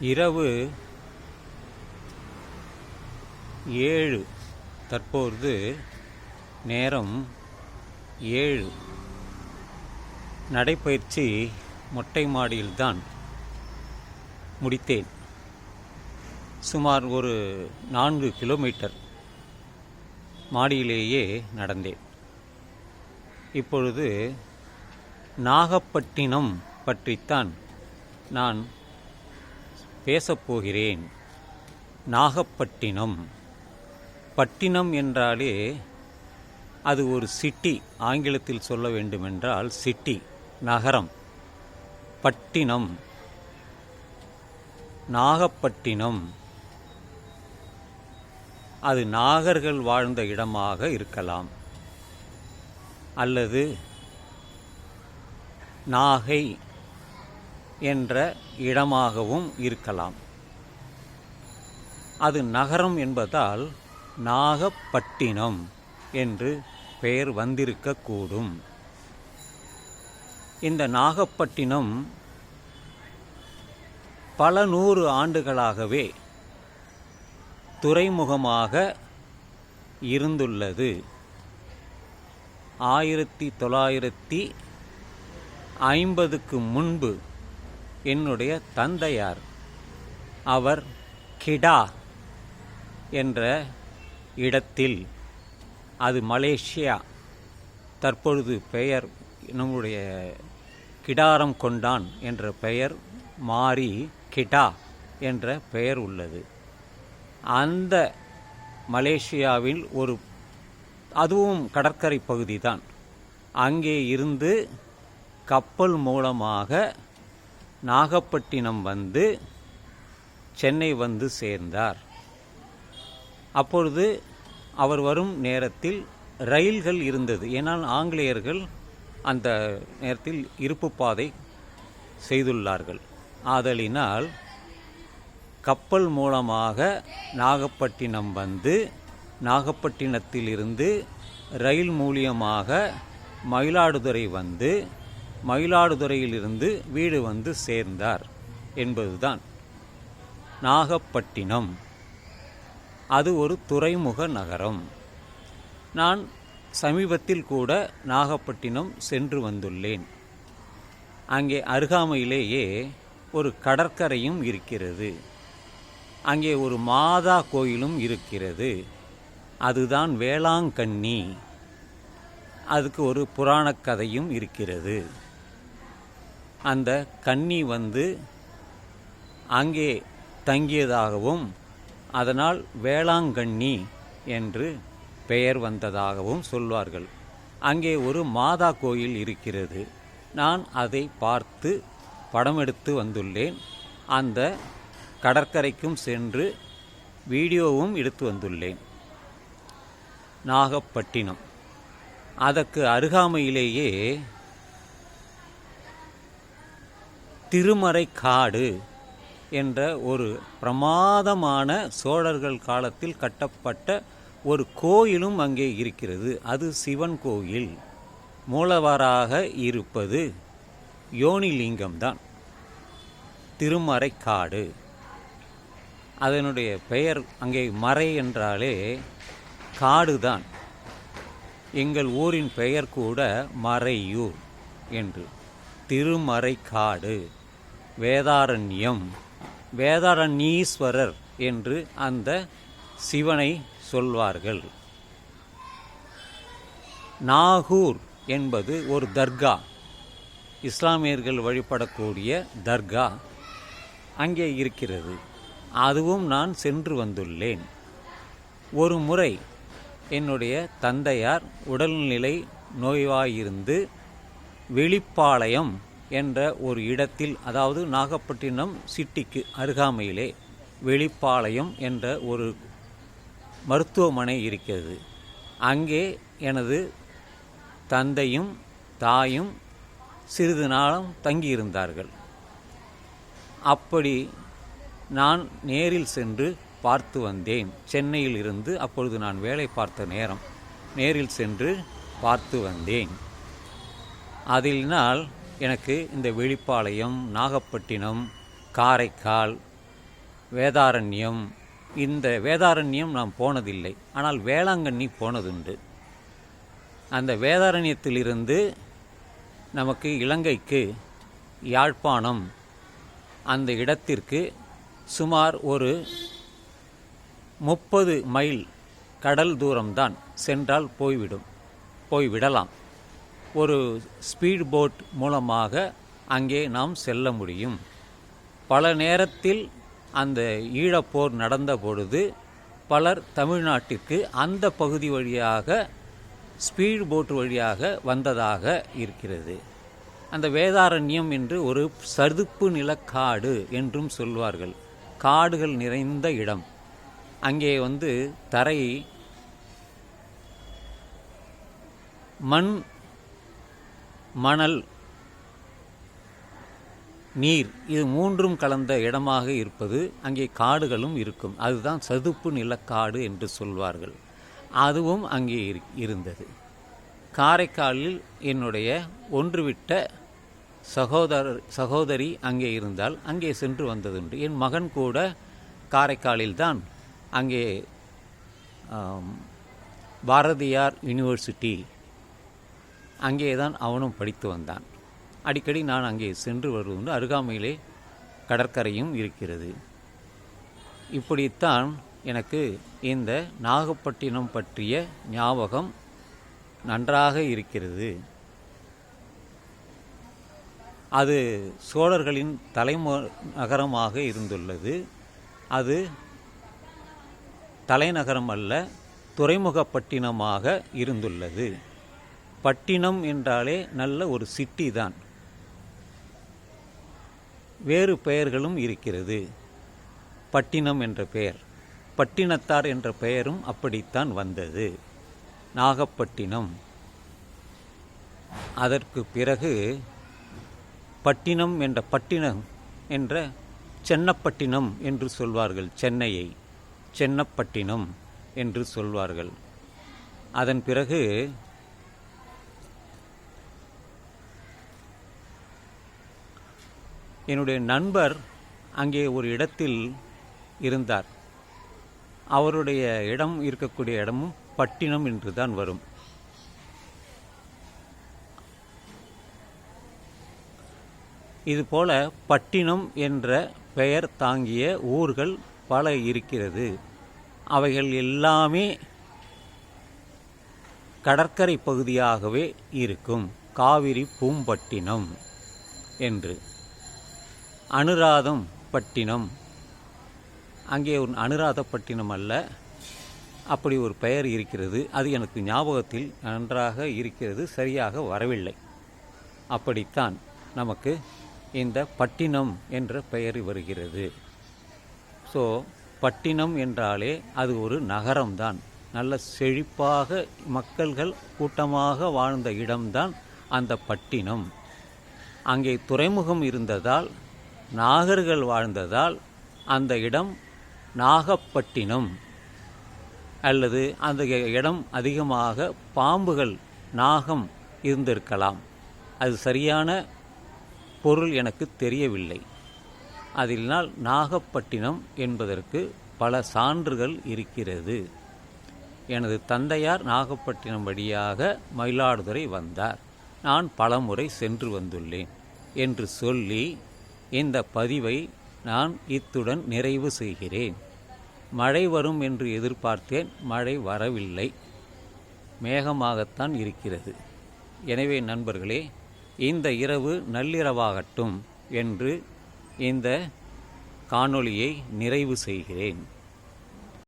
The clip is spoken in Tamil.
இரவு ஏழு. தற்பொழுது நேரம் ஏழு. நடைப்பயிற்சி மொட்டை மாடியில்தான் முடித்தேன். சுமார் ஒரு நான்கு கிலோமீட்டர் மாடியிலேயே நடந்தேன். இப்பொழுது நாகப்பட்டினம் பற்றித்தான் நான் பேசப்போகிறேன். நாகப்பட்டினம். பட்டினம் என்றாலே அது ஒரு சிட்டி ஆங்கிலத்தில் சொல்ல வேண்டுமென்றால் சிட்டி நகரம். பட்டினம். நாகப்பட்டினம். அது நாகர்கள் வாழ்ந்த இடமாக இருக்கலாம். அல்லது நாகை. என்ற இடமாகவும் இருக்கலாம். அது நகரம் என்பதால் நாகப்பட்டினம் என்று பெயர் வந்திருக்கக்கூடும். இந்த நாகப்பட்டினம் பல நூறு ஆண்டுகளாகவே துறைமுகமாக இருந்துள்ளது. ஆயிரத்தி தொள்ளாயிரத்தி ஐம்பதுக்கு முன்பு என்னுடைய தந்தையார். அவர் கிடா என்ற இடத்தில் அது மலேசியா. தற்பொழுது பெயர் நம்முடைய கிடாரம் கொண்டான் என்ற பெயர் மாறி கிடா என்ற பெயர் உள்ளது. அந்த மலேசியாவில் ஒரு அதுவும் கடற்கரை பகுதி தான் அங்கே இருந்து கப்பல் மூலமாக நாகப்பட்டினம் வந்து சென்னை வந்து சேர்ந்தார். அப்பொழுது அவர் வரும் நேரத்தில் ரயில்கள் இருந்தது. ஏனால் ஆங்கிலேயர்கள் அந்த நேரத்தில் இருப்பு பாதை செய்துள்ளார்கள். ஆதலினால் கப்பல் மூலமாக நாகப்பட்டினம் வந்து நாகப்பட்டினத்திலிருந்து ரயில் மூலியமாக மயிலாடுதுறை வந்து மயிலாடுதுறையிலிருந்து வீடு வந்து சேர்ந்தார் என்பதுதான். நாகப்பட்டினம். அது ஒரு துறைமுக நகரம். நான் சமீபத்தில் கூட நாகப்பட்டினம் சென்று வந்துள்ளேன். அங்கே அருகாமையிலேயே ஒரு கடற்கரையும் இருக்கிறது. அங்கே ஒரு மாதா கோயிலும் இருக்கிறது. அதுதான் வேளாங்கண்ணி. அதுக்கு ஒரு புராணக் கதையும் இருக்கிறது. அந்த கன்னி வந்து அங்கே தங்கியதாகவும் அதனால் வேளாங்கண்ணி என்று பெயர் வந்ததாகவும் சொல்வார்கள். அங்கே ஒரு மாதா கோயில் இருக்கிறது. நான் அதை பார்த்து படம் எடுத்து வந்துள்ளேன். அந்த கடற்கரைக்கும் சென்று வீடியோவும் எடுத்து வந்துள்ளேன். நாகப்பட்டினம். அதற்கு அருகாமையிலேயே திருமறைக்காடு என்ற ஒரு பிரமாதமான சோழர்கள் காலத்தில் கட்டப்பட்ட ஒரு கோயிலும் அங்கே இருக்கிறது. அது சிவன் கோயில். மூலவராக இருப்பது யோனிலிங்கம்தான். திருமறைக்காடு. அதனுடைய பெயர் அங்கே மறை என்றாலே காடுதான். எங்கள் ஊரின் பெயர் கூட மறையூர் என்று. திருமறைக்காடு. வேதாரண்யம் வேதாரண்யீஸ்வரர் என்று அந்த சிவனை சொல்வார்கள். நாகூர் என்பது ஒரு தர்கா இஸ்லாமியர்கள் வழிபடக்கூடிய தர்கா அங்கே இருக்கிறது. அதுவும் நான் சென்று வந்துள்ளேன். ஒரு முறை என்னுடைய தந்தையார் உடல்நிலை நோய்வாயிருந்து வெளிப்பாளையம் என்ற ஒரு இடத்தில் அதாவது நாகப்பட்டினம் சிட்டிக்கு அருகாமையிலே வெளிப்பாளையம் என்ற ஒரு மருத்துவமனை இருக்கிறது. அங்கே எனது தந்தையும் தாயும் சிறிது நாளும் தங்கியிருந்தார்கள். அப்படி நான் நேரில் சென்று பார்த்து வந்தேன். சென்னையில் இருந்து அப்பொழுது நான் வேலை பார்த்த நேரம் நேரில் சென்று பார்த்து வந்தேன். அதில் நாள் எனக்கு இந்த வெளிப்பாளையம் நாகப்பட்டினம் காரைக்கால் வேதாரண்யம் இந்த வேதாரண்யம் நான் போனதில்லை. ஆனால் வேளாங்கண்ணி போனதுண்டு. அந்த வேதாரண்யத்திலிருந்து நமக்கு இலங்கைக்கு யாழ்ப்பாணம் அந்த இடத்திற்கு சுமார் ஒரு முப்பது மைல் கடல் தூரம்தான். சென்றால் போய்விடும் போய்விடலாம். ஒரு ஸ்பீட் போட் மூலமாக அங்கே நாம் செல்ல முடியும். பல நேரத்தில் அந்த ஈழப்போர் நடந்த பொழுது பலர் தமிழ்நாட்டிற்கு அந்த பகுதி வழியாக ஸ்பீட் போட் வழியாக வந்ததாக இருக்கிறது. அந்த வேதாரண்யம் என்று ஒரு சதுப்பு நிலக்காடு என்றும் சொல்வார்கள். காடுகள் நிறைந்த இடம். அங்கே வந்து தரை மண் மணல் நீர் இது மூன்றும் கலந்த இடமாக இருப்பது அங்கே காடுகளும் இருக்கும். அதுதான் சதுப்பு நிலக்காடு என்று சொல்வார்கள். அதுவும் அங்கே இரு- இருந்தது. காரைக்காலில் என்னுடைய ஒன்றுவிட்ட சகோதரர் சகோதரி அங்கே இருந்தால் அங்கே சென்று வந்ததுண்டு. என் மகன் கூட காரைக்காலில்தான் அங்கே பாரதியார் யூனிவர்சிட்டி அங்கே தான் அவனும் படித்து வந்தான். அடிக்கடி நான் அங்கே சென்று வருவது அருகாமையிலே கடற்கரையும் இருக்கிறது. இப்படித்தான் எனக்கு இந்த நாகப்பட்டினம் பற்றிய ஞாபகம் நன்றாக இருக்கிறது. அது சோழர்களின் தலைமு நகரமாக இருந்துள்ளது. அது தலைநகரம் அல்ல துறைமுகப்பட்டினமாக இருந்துள்ளது. பட்டினம் என்றாலே நல்ல ஒரு சிட்டி தான் வேறு பெயர்களும் இருக்கிறது. பட்டினம் என்ற பெயர். பட்டினத்தார் என்ற பெயரும் அப்படித்தான் வந்தது. நாகப்பட்டினம். அதற்கு பிறகு பட்டினம் என்ற பட்டினம் என்ற சென்னப்பட்டினம் என்று சொல்வார்கள் சென்னையை. சென்னப்பட்டினம் என்று சொல்வார்கள். அதன் பிறகு என்னுடைய நண்பர் அங்கே ஒரு இடத்தில் இருந்தார். அவருடைய இடம் இருக்கக்கூடிய இடமும் பட்டினம் என்று தான் வரும் இதுபோல பட்டினம் என்ற பெயர் தாங்கிய ஊர்கள் பல இருக்கிறது. அவைகள் எல்லாமே கடற்கரை பகுதியாகவே இருக்கும். காவிரி பூம்பட்டினம் என்று. அனுராதம் பட்டினம். அங்கே ஒரு அனுராதப்பட்டினம் அல்ல. அப்படி ஒரு பெயர் இருக்கிறது. அது எனக்கு ஞாபகத்தில் நன்றாக இருக்கிறது. சரியாக வரவில்லை. அப்படித்தான் நமக்கு இந்த பட்டினம் என்ற பெயர் வருகிறது. ஸோ பட்டினம் என்றாலே அது ஒரு நகரம்தான். நல்ல செழிப்பாக மக்கள்கள் கூட்டமாக வாழ்ந்த இடம்தான் அந்த பட்டினம். அங்கே துறைமுகம் இருந்ததால் நாகர்கள் வாழ்ந்ததால் அந்த இடம் நாகப்பட்டினம். அல்லது அந்த இடம் அதிகமாக பாம்புகள் நாகம் இருந்திருக்கலாம். அது சரியான பொருள் எனக்கு தெரியவில்லை. அதினால் நாகப்பட்டினம் என்பதற்கு பல சான்றுகள் இருக்கிறது. எனது தந்தையார் நாகப்பட்டினம் வழியாக மயிலாடுதுறை வந்தார். நான் பலமுறை சென்று வந்துள்ளேன் என்று சொல்லி இந்த பதிவை நான் இத்துடன் நிறைவு செய்கிறேன். மழை வரும் என்று எதிர்பார்த்தேன் மழை வரவில்லை. மேகமாகத்தான் இருக்கிறது. எனவே நண்பர்களே இந்த இரவு நள்ளிரவாகட்டும் என்று இந்த காணொளியை நிறைவு செய்கிறேன்.